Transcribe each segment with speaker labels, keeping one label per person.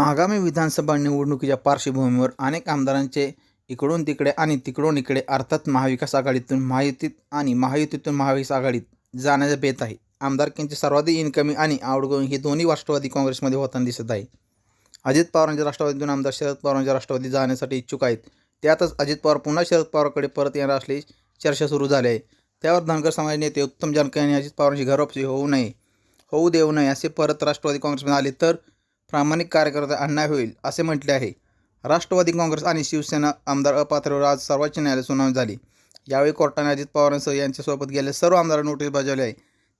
Speaker 1: आगामी विधानसभा निवडणुकीच्या पार्श्वभूमीवर अनेक आमदारांचे इकडून तिकडे आणि तिकडून इकडे अर्थात महाविकास आघाडीतून महायुतीत आणि महायुतीतून महाविकास आघाडीत जाण्याचा बेत आहे. आमदारकींची सर्वाधिक इन्कमिंग आणि आउटगोईंग हे दोन्ही राष्ट्रवादी काँग्रेसमध्ये होताना दिसत आहे. अजित पवारांच्या राष्ट्रवादीतून आमदार शरद पवारांच्या राष्ट्रवादी जाण्यासाठी इच्छुक आहेत. त्यातच अजित पवार पुन्हा शरद पवारकडे परत येणार असल्याची चर्चा सुरू झाली आहे. त्यावर धनगर समाज नेते उत्तम जानकर यांनी अजित पवारांची घरवापसी होऊ नये होऊ देऊ नये असे परत राष्ट्रवादी काँग्रेसमध्ये आले तर प्रामाणिक कार्यकर्ता अन्याय होईल असे म्हटले आहे. राष्ट्रवादी काँग्रेस आणि शिवसेना आमदार अपात्रवर आज सर्वोच्च न्यायालयात सुनावणी झाली. यावेळी कोर्टाने अजित पवारांसह यांच्यासोबत गेले. सर्व आमदारांना नोटीस बजावली आहे.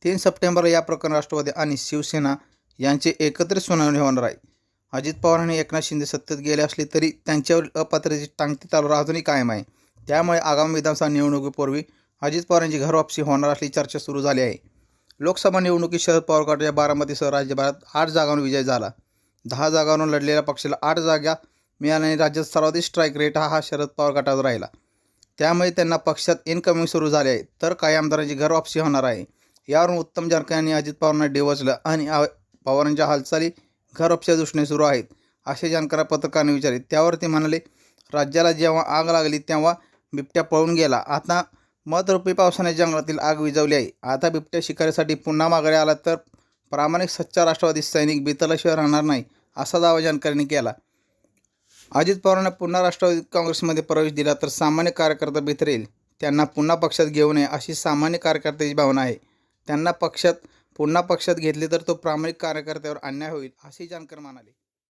Speaker 1: तीन सप्टेंबरला या प्रकरणी राष्ट्रवादी आणि शिवसेना यांची एकत्रित सुनावणी होणार आहे. अजित पवार आणि एकनाथ शिंदे सत्तेत गेले असले तरी त्यांच्यावर अपात्रतेची टांगती तलवार अजूनही कायम आहे. त्यामुळे आगामी विधानसभा निवडणुकीपूर्वी अजित पवारांची घरवापसी होणार असली चर्चा सुरू झाली आहे. लोकसभा निवडणुकीत शरद पवार गटाच्या बारामतीसह राज्यभरात आठ जागांवर विजय झाला. दहा जागांवरून लढलेल्या पक्षाला आठ जागा मिळाल्याने राज्यात सर्वाधिक स्ट्राईक रेट हा हा शरद पवार गटावर राहिला. त्यामुळे त्यांना पक्षात इनकमिंग सुरू झाले आहे. तर काही आमदारांची घरवापसी होणार आहे. यावरून उत्तम जानकर यांनी अजित पवारांना डिवचलं आणि पवारांच्या हालचाली घरवापसीच्या दृष्टीने सुरू आहेत असे जानकर पत्रकारांनी विचारले. त्यावर ते म्हणाले राज्याला जेव्हा आग लागली तेव्हा बिबट्या पळून गेला. आता मतरूपी पावसाने जंगलातील आग विझवली आहे. आता बिबट्या शिकारीसाठी पुन्हा माघारी आला तर प्रामाणिक सच्चा राष्ट्रवादी सैनिक बेतलाशिवाय राहणार नाही असा दावा जानकरांनी केला. अजित पवारांना पुन्हा राष्ट्रवादी काँग्रेसमध्ये प्रवेश दिला तर सामान्य कार्यकर्ता बेतरेल. त्यांना पुन्हा पक्षात घेऊ नये अशी सामान्य कार्यकर्त्याची भावना आहे. त्यांना पक्षात पुन्हा पक्षात घेतले तर तो प्रामाणिक कार्यकर्त्यावर अन्याय होईल असे जानकर म्हणाले.